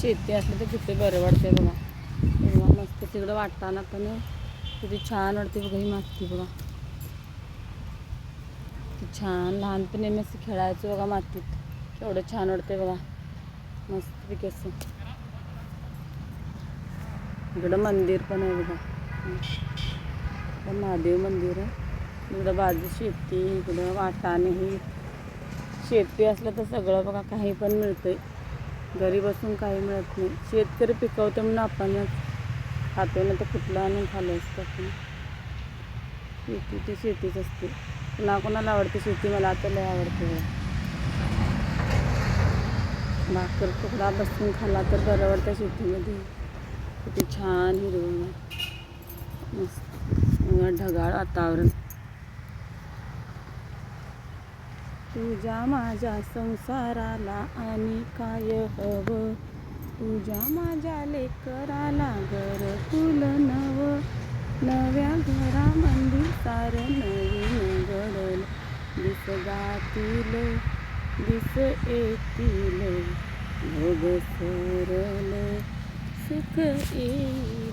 शेती असली तर किती बरं वाटते बघा. तेव्हा मस्त तिकडं वाटताना पण किती छान वाटते बघा ही माती बघा. छान लहानपणी मस्त असं खेळायचो बघा मातीत. केवढं छान वाटते बघा. मस्त पैकी असं. इकडं मंदिर पण आहे बघा. महादेव मंदिर आहे. इकडं बाजू शेती इकडं वाटाणे ही शेती असलं तर सगळं बघा काही पण मिळतंय. घरी बसून काही मिळत नाही. शेतकरी पिकवतो म्हणून आपणच खातो ना तर कुठला आणून खाल्लं आपण. शेती ती शेतीच असते. पुन्हा कोणाला आवडते शेती? मला आता लय आवडते भाकर तुकडा बसून खाल्ला तर बरं वाटतं शेतीमध्ये. किती छान हिरवं मस्त. ढगाळ वातावरण. तुझ्या माझ्या संसाराला आणि काय हवं? तुझ्या माझ्या लेकराला घर फुल नव नव्या घरामंदी सार नवीन घडल. दिसगातील दिस येतील भोग सरल सुख येईल.